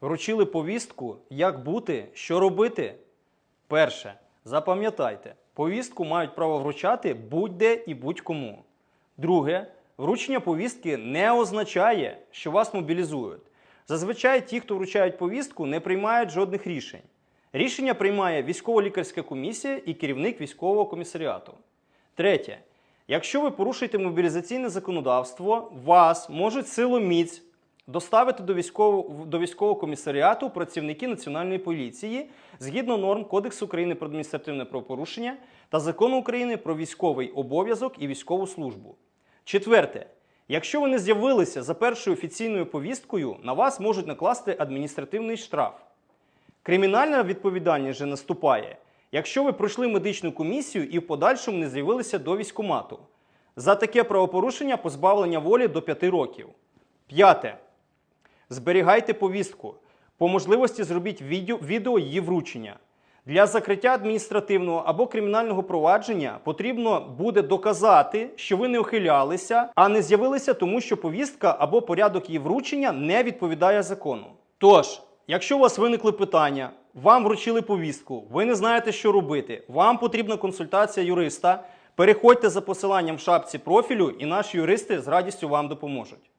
Вручили повістку, як бути, що робити. Перше, запам'ятайте, повістку мають право вручати будь-де і будь-кому. Друге, вручення повістки не означає, що вас мобілізують. Зазвичай ті, хто вручають повістку, не приймають жодних рішень. Рішення приймає військово-лікарська комісія і керівник військового комісаріату. Третє. Якщо ви порушуєте мобілізаційне законодавство, вас можуть силоміць доставити до військового, до військового комісаріату працівники Національної поліції згідно норм Кодексу України про адміністративне правопорушення та закону України про військовий обов'язок і військову службу. Четверте. Якщо ви не з'явилися за першою офіційною повісткою, на вас можуть накласти адміністративний штраф. Кримінальна відповідальність же наступає, якщо ви пройшли медичну комісію і в подальшому не з'явилися до військкомату. За таке правопорушення позбавлення волі до 5 років. П'яте. Зберігайте повістку. По можливості зробіть відео, її вручення. Для закриття адміністративного або кримінального провадження потрібно буде доказати, що ви не ухилялися, а не з'явилися, тому що повістка або порядок її вручення не відповідає закону. Тож, якщо у вас виникли питання, вам вручили повістку, ви не знаєте, що робити, вам потрібна консультація юриста, переходьте за посиланням в шапці профілю, і наші юристи з радістю вам допоможуть.